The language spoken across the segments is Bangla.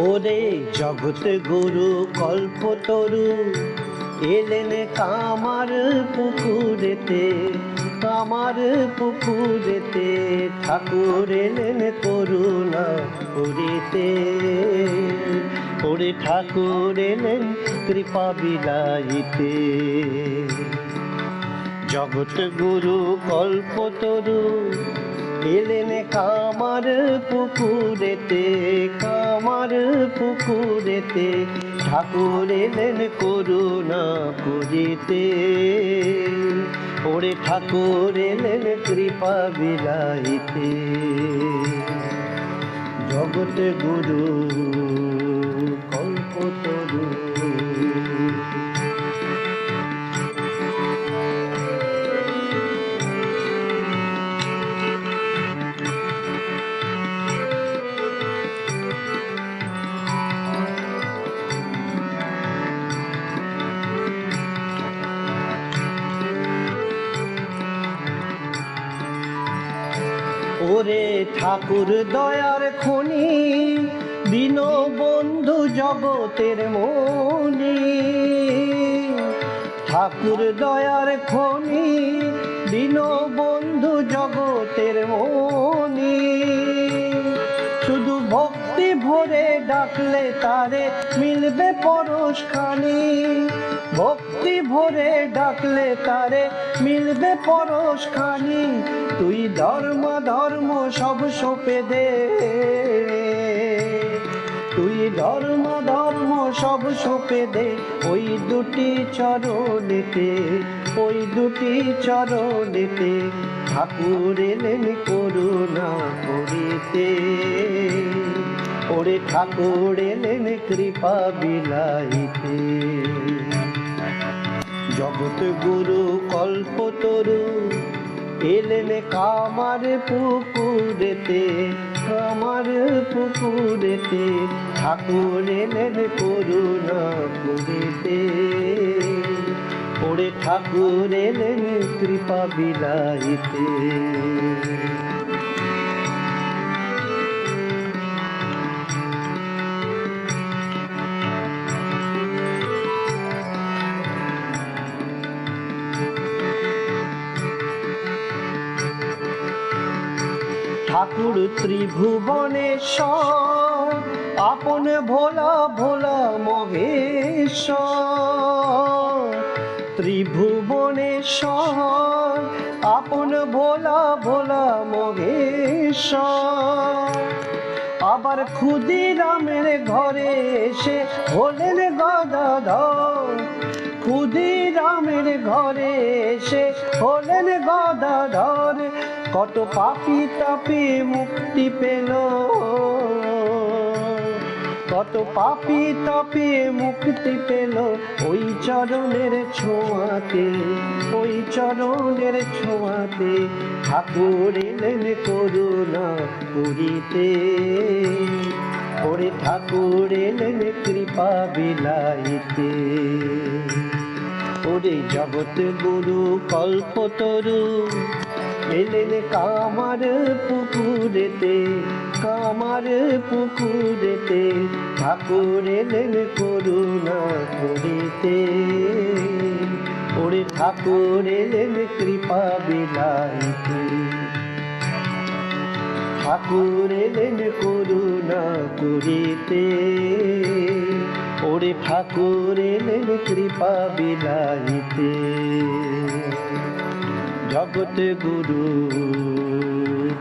ওরে জগৎ গুরু কল্পতরু এলেন কামার পুকুরেতে কামার পুকুরেতে, ঠাকুর এলেন করুণা পুরীতে। ওরে ঠাকুর এলেন কৃপা বিলাইতে। জগৎ গুরু কল্পতরু এলেন কামার পুকুরেতে কামার পুকুরেতে, ঠাকুর এলেন করুণা করিতে। ওরে ঠাকুর এলেন কৃপা বিলাইতে। জগৎ গুরু ওরে ঠাকুর দয়ার খনি দিন বন্ধু জগতের মনি। ঠাকুর দয়ার খনি দিন বন্ধু তারে মিলবে পরশ খানি। ভক্তি ভরে ডাকলে তারে মিলবে পরশ খানি। তুই ধর্ম ধর্ম সব সপে দে। তুই ধর্ম ধর্ম সব সপে দে। ওই দুটি চরণেতে, ওই দুটি চরণেতে ঠাকুর এলেন করুণা করিতে। ওরে ঠাকুর এলেন কৃপা বিলাইতে। জগৎ গুরু কল্পতরু এলেন কামার পুকুরেতে কামার পুকুরেতে, ঠাকুর এলেন করুণা পুরেতে ওরে ঠাকুর এলেন কৃপা বিলাইতে। ঠাকুর ত্রিভুবনেশ্বর, আপন ভোলা ভোলা মহেশ্বর। ত্রিভুবনেশ্বর, আপন ভোলা ভোলা মহেশ্বর। আবার ক্ষুদিরামের ঘরে এসে হলেন গদাধর ক্ষুদিরামের ঘরে এসে হলেন গদাধর। কত পাপি তাপি মুক্তি পেল। কত পাপি তাপি মুক্তি পেল। ওই চরণের ছোঁয়াতে, ওই চরণের ছোঁয়াতে ঠাকুর এলেন করুণা পুরীতে ওরে ঠাকুর এলেন কৃপা বিলাইতে। ওরে জগৎ গুরু কল্পতরু এলেন কামার পুকুরেতে কামার পুকুরেতে, ঠাকুর এলেন করুণা করিতে। ওরে ঠাকুর এলেন কৃপা বিলাইতে ঠাকুর এলেন করুণা করিতে। ওরে ঠাকুর এলেন কৃপা বিলাইতে। জগৎ গুরু,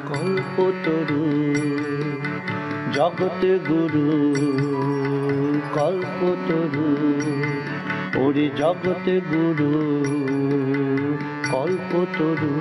কল্পতরু, জগৎ গুরু, কল্পতরু, ওরে জগৎ গুরু, কল্পতরু।